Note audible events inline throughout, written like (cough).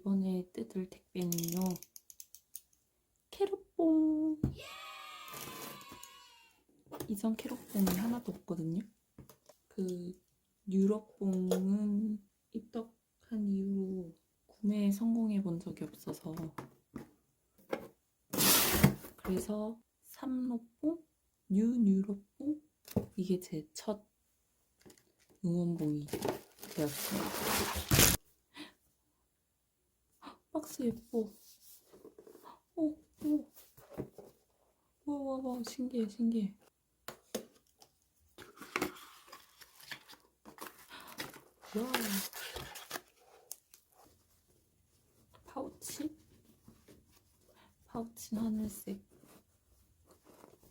이번에 뜯을 택배는요. 캐럿봉. 이전 캐럿봉이 하나도 없거든요. 그 유럽봉은 입덕한 이후로 구매에 성공해 본 적이 없어서 그래서 삼로봉, 뉴뉴럽봉 이게 제 첫 응원봉이 되었습니다. 박스 예뻐. 오, 오. 와, 와, 와, 신기해, 신기해. 와. 파우치? 파우치 하늘색.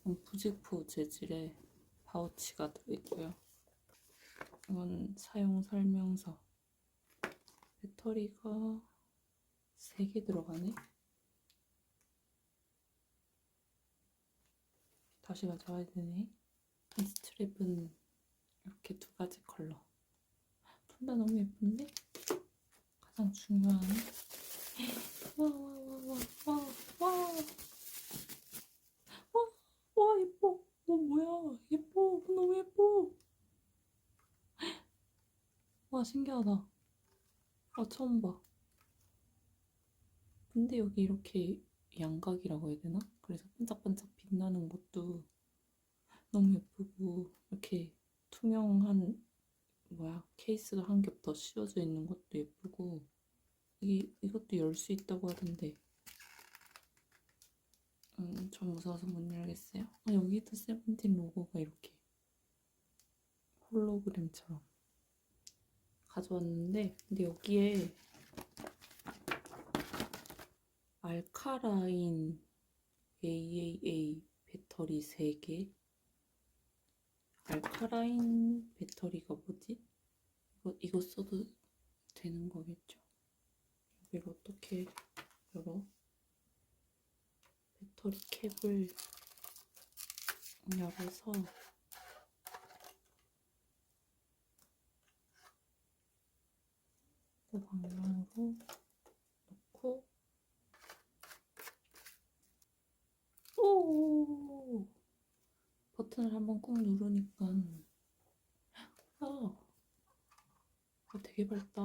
음, 부직포 재질의 파우치가 들어있고요. 이건 사용 설명서. 배터리가 3개 들어가네. 다시 가져와야 되네. 이 스트랩은 이렇게 두 가지 컬러. 둘 다 너무 예쁜데? 가장 중요한 와 와 와 와 와 와 와, 와 예뻐. 어 뭐야? 예뻐. 너무 예뻐. 와 신기하다. 아 처음 봐. 근데 여기 이렇게 양각이라고 해야 되나? 그래서 반짝반짝 빛나는 것도 너무 예쁘고 이렇게 투명한 뭐야 케이스가 한 겹 더 씌워져 있는 것도 예쁘고 이 이것도 열 수 있다고 하던데 음, 좀 무서워서 못 열겠어요. 아, 여기도 세븐틴 로고가 이렇게 홀로그램처럼 가져왔는데 근데 여기에 알카라인 AAA 배터리 3개 알카라인 배터리가 뭐지? 이거, 이거 써도 되는 거겠죠? 여기를 어떻게 열어? 배터리 캡을 열어서 그 방향으로 넣고 오 버튼을 한번 꾹 누르니까. 아, 아 되게 밝다.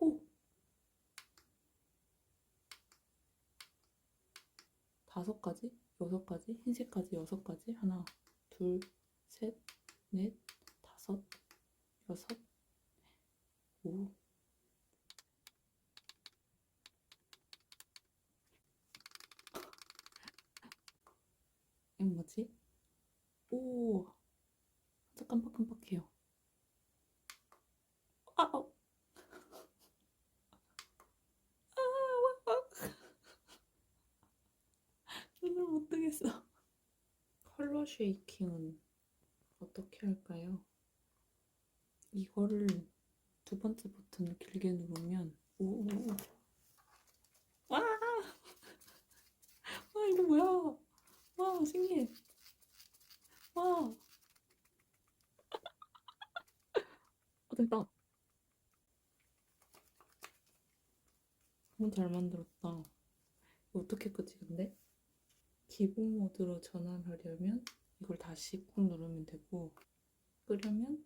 오! 다섯 가지, 여섯 가지, 흰색까지 여섯 가지? 하나, 둘, 셋, 넷, 다섯, 여섯, 오. 이건 뭐지? 오, 진짜 깜빡깜빡해요. 아, 어. 아, 와, 와. (laughs) 눈을 못 뜨겠어. 컬러 쉐이킹은 어떻게 할까요? 이거를 두 번째 버튼을 길게 누르면 오, 오, 오. 와! (laughs) 와, 이거 뭐야? 와, 신기해. 와. 어, 됐다. 너무 잘 만들었다. 이거 어떻게 끄지, 근데? 기본 모드로 전환하려면 이걸 다시 꾹 누르면 되고, 끄려면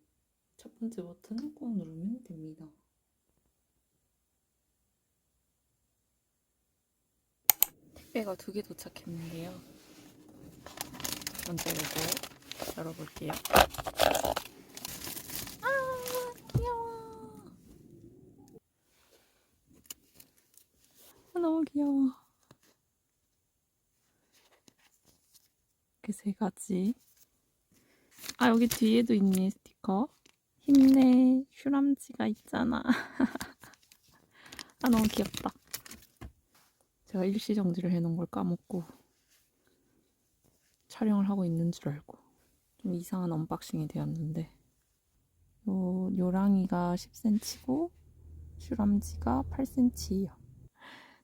첫 번째 버튼을 꾹 누르면 됩니다. 택배가 두 개 도착했는데요. 먼저 이거 열어볼게요. 아, 귀여워. 아, 너무 귀여워. 이렇게 세 가지. 아, 여기 뒤에도 있네, 스티커. 힘내, 슈람지가 있잖아. (laughs) 아, 너무 귀엽다. 제가 일시 정지를 해놓은 걸 까먹고 촬영을 하고 있는 줄 알고 좀 이상한 언박싱이 되었는데 요 요랑이가 10cm고 슈람지가 8cm예요.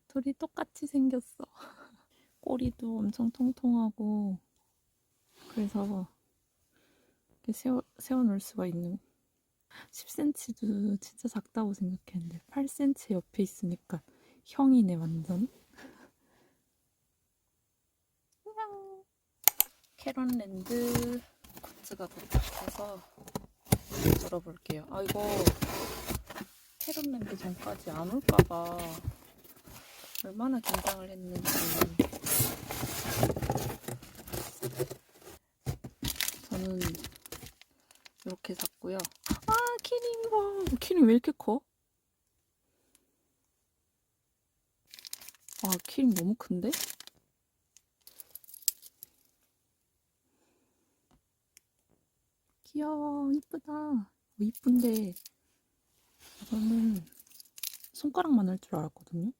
둘이 똑같이 생겼어. (laughs) 꼬리도 엄청 통통하고 그래서 이렇게 세워, 세워놓을 수가 있는 10cm도 진짜 작다고 생각했는데 8cm 옆에 있으니까 형이네 완전. 안녕. 캐런랜드 굿즈가 도착해서 열어볼게요. 아 이거 캐런랜드 전까지 안 올까봐 얼마나 긴장을 했는지. 저는 이렇게 샀고요. 아 키링 봐. 키링 왜 이렇게 커? 아 키링 너무 큰데? 귀여워 이쁘다. 어, 이쁜데 저는 손가락만 할 줄 알았거든요.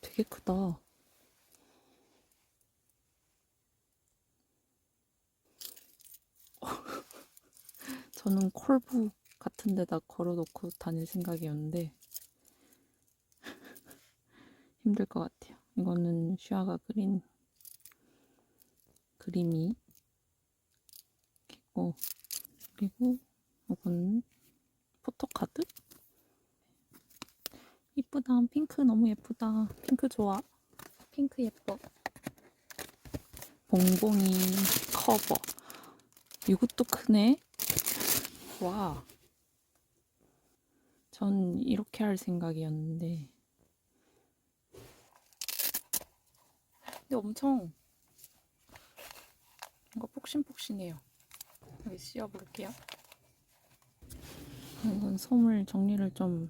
되게 크다. (laughs) 저는 콜부 같은 데다 걸어놓고 다닐 생각이었는데 (laughs) 힘들 것 같아요. 이거는 슈아가 그린 그림이 있고 그리고 이건 포토카드? 이쁘다. 핑크 너무 예쁘다. 핑크 좋아. 핑크 예뻐. 봉봉이 커버. 이것도 크네. 와. 전 이렇게 할 생각이었는데. 근데 엄청 뭔가 폭신폭신해요. 여기 씌워볼게요. 이건 솜을 정리를 좀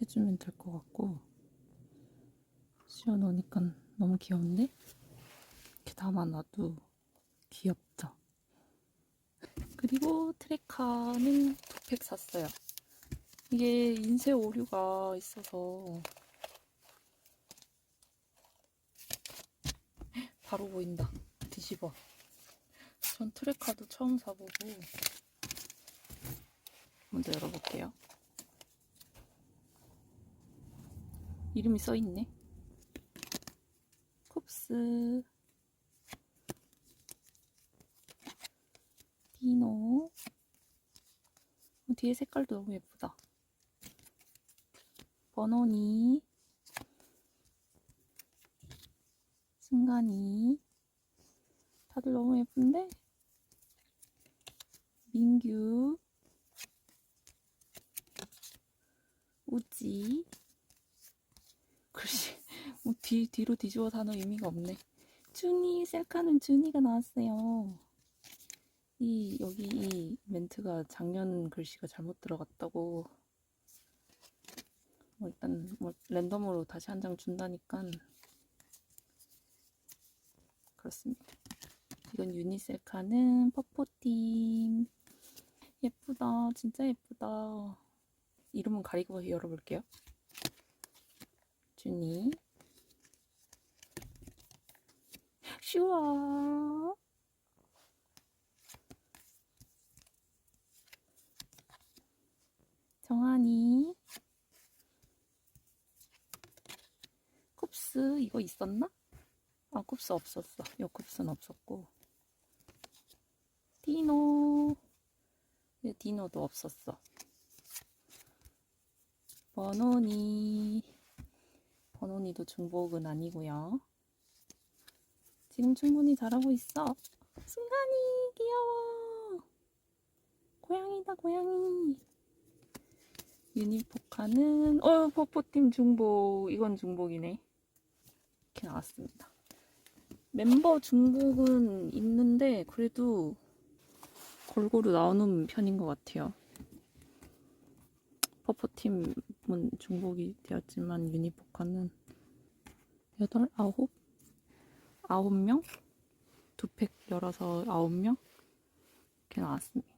해주면 될 것 같고 씌워 놓으니까 너무 귀여운데? 이렇게 담아놔도 귀엽죠? 그리고 트레카는 두 팩 샀어요. 이게 인쇄 오류가 있어서 (laughs) 바로 보인다. 뒤집어. 전 트레카도 처음 사보고 먼저 열어볼게요. 이름이 써있네. 쿱스 디노 어, 뒤에 색깔도 너무 예쁘다. 버논이 승관이 다들 너무 예쁜데 민규 우지. 글씨 뭐 뒤, 뒤로 뒤집어 사는 의미가 없네. 준이 셀카는 준이가 나왔어요. 이 여기 이 멘트가 작년 글씨가 잘못 들어갔다고. 뭐 일단 뭐 랜덤으로 다시 한 장 준다니까. 그렇습니다. 이건 유니셀카는 퍼포팀 예쁘다. 진짜 예쁘다. 이름은 가리고 열어볼게요. 준이. 슈아. 정한이. 쿱스 이거 있었나? 아 쿱스 없었어. 요 쿱스는 없었고. 디노. 이 디노도 없었어. 버논이 버논이도 중복은 아니고요. 지금 충분히 잘하고 있어. 승관이 귀여워. 고양이다 고양이. 유니포카는 어 포포팀 중복. 이건 중복이네. 이렇게 나왔습니다. 멤버 중복은 있는데 그래도 골고루 나오는 편인 것 같아요 퍼포팀은 중복이 되었지만 유니포카는 8, 9? 9명? 두 팩 열어서 9명? 이렇게 나왔습니다